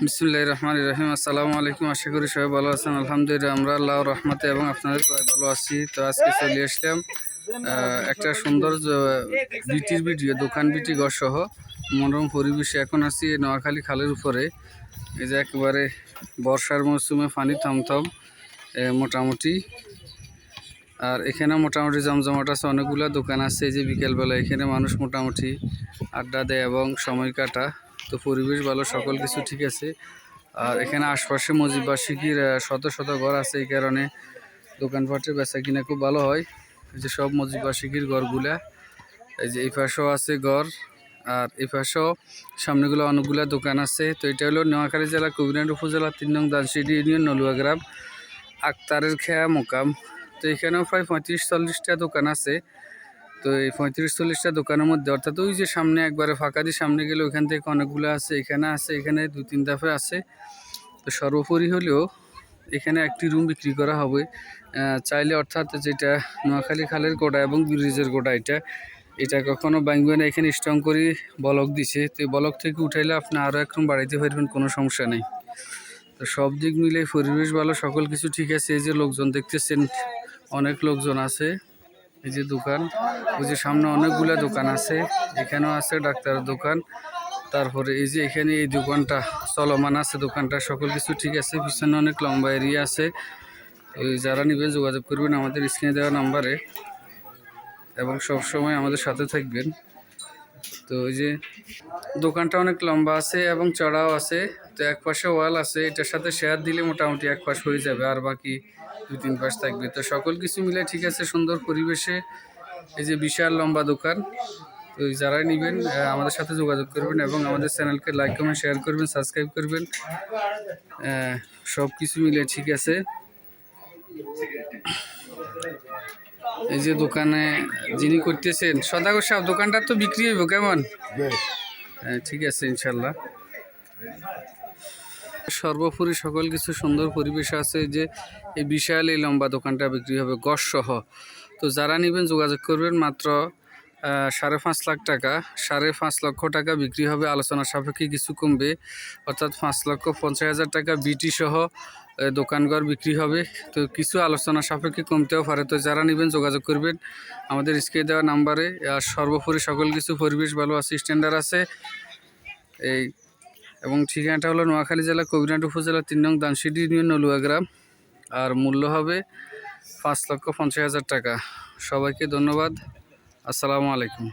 বিসমুল্লাহ রহমান রহিম। আসসালামু আলাইকুম, আশা করি সবাই ভালো আছেন। আলহামদুলিল্লাহ, আমরা আল্লাহ রহমতে এবং আপনাদের ভালো আছি। তো আজকে চলে আসলাম একটা সুন্দর বিটির ভিডিও, দোকান বিটি ঘর সহ। মনোরম পরিবেশে এখন আছি নোয়াখালী খালের উপরে। এই যে একেবারে বর্ষার মৌসুমে পানি থমথম মোটামুটি। আর এখানে মোটামুটি জমজমাট আছে, অনেকগুলো দোকান আছে। এই যে বিকেলবেলা এখানে মানুষ মোটামুটি আড্ডা দেয় এবং সময় কাটা তো পরিবেশ ভালো, সকল কিছু ঠিক আছে। আর এখানে আশপাশে মসজিদবাসীকির শত শত ঘর আছে এই কারণে দোকানপাটের বেচা কিনা খুব ভালো হয়। এই যে সব মসজিদবাসীকির ঘরগুলা, এই যে এই পাশেও আছে ঘর, আর এই পাশেও সামনেগুলো অনেকগুলা দোকান আছে। তো এটা হলো নোয়াখালী জেলা কবিরাট উপজেলা তিন নং দানসিডি ইউনিয়ন নলুয়া গ্রাম, আক্তারের খেয়া মোকাম। তো এখানেও প্রায় পঁয়ত্রিশ, চল্লিশটা দোকান আছে। তো এই পঁয়ত্রিশ চল্লিশটা দোকানের মধ্যে, অর্থাৎ ওই যে সামনে একবারে ফাঁকা দিয়ে সামনে গেলে ওইখান থেকে অনেকগুলো আছে, এখানে আছে, এখানে দুই তিন দাফে আছে। তো সর্বোপরি হলেও এখানে একটি রুম বিক্রি করা হবে। চাইলে অর্থাৎ যেটা নোয়াখালী খালের গোড়া এবং ব্রিজের গোড়া এটা এটা কখনো ভাঙবে না, এখানে স্ট্রং করে বলক দিছে। তো বলক থেকে উঠাইলে আপনি আরও একরকম বাড়াইতে পারবেন, কোনো সমস্যা নেই। তো সব দিক মিলে পরিবেশ ভালো, সকল কিছু ঠিক আছে, এই যে লোকজন দেখতেছেন, অনেক লোকজন আছে। এই যে দোকান, ওই যে সামনে অনেকগুলা দোকান আছে, এখানেও আছে ডাক্তারের দোকান। তারপরে এই যে এখানে এই দোকানটা চলমান আছে, দোকানটা সকল কিছু ঠিক আছে, পিছনে অনেক লম্বা এরিয়া আছে। ওই যারা নেবেন যোগাযোগ করবেন আমাদের স্ক্রিনে দেওয়া নাম্বারে। এবং সবসময় আমাদের সাথে থাকবেন। তো ওই যে দোকানটা অনেক লম্বা আছে এবং চড়াও আছে, তো এক পাশে ওয়াল আছে, এটার সাথে শেয়ার দিলে মোটামুটি এক পাশ হয়ে যাবে, আর বাকি দুই তিন পাশ থাকবে। তো সকল কিছু মিলে ঠিক আছে, সুন্দর পরিবেশে, এই যে বিশাল লম্বা দোকান। তো যারাই নেবেন আমাদের সাথে যোগাযোগ করবেন এবং আমাদের চ্যানেলকে লাইক কমেন্ট শেয়ার করবেন সাবস্ক্রাইব করবেন। সব কিছু মিলে ঠিক আছে। এই যে দোকানে যিনি করতেছেন সদাগর সাহেব দোকানটা তো বিক্রি হইব কেমন? হ্যাঁ ঠিক আছে ইনশাল্লাহ সর্বোপরি সকল কিছু সুন্দর পরিবেশ আছে যে এই বিশাল এই লম্বা দোকানটা বিক্রি হবে গস সহ তো যারা নেবেন যোগাযোগ করবেন মাত্র সাড়ে পাঁচ লাখ টাকা সাড়ে পাঁচ লক্ষ টাকা বিক্রি হবে। আলোচনা সাপেক্ষে কিছু কমবে অর্থাৎ পাঁচ লক্ষ পঞ্চাশ হাজার টাকা বিটি সহ দোকানঘর বিক্রি হবে। তো কিছু আলোচনা সাপেক্ষে কমতেও পারে। তো যারা নেবেন, যোগাযোগ করবেন। আমাদের স্ক্রিনে দেওয়া নাম্বারে। আর সর্বোপরি সকল কিছু পরিবেশ ভালো আছে স্ট্যান্ডার্ড আছে। এই, এবং ঠিকানাটা হলো নোয়াখালী জেলা কবিরাট উপজেলা, তিন নং দানসিডি ইউনিয়ন নলুয়া গ্রাম। আর মূল্য হবে পাঁচ লক্ষ পঞ্চাশ হাজার টাকা। সবাইকে ধন্যবাদ। আসসালামু আলাইকুম।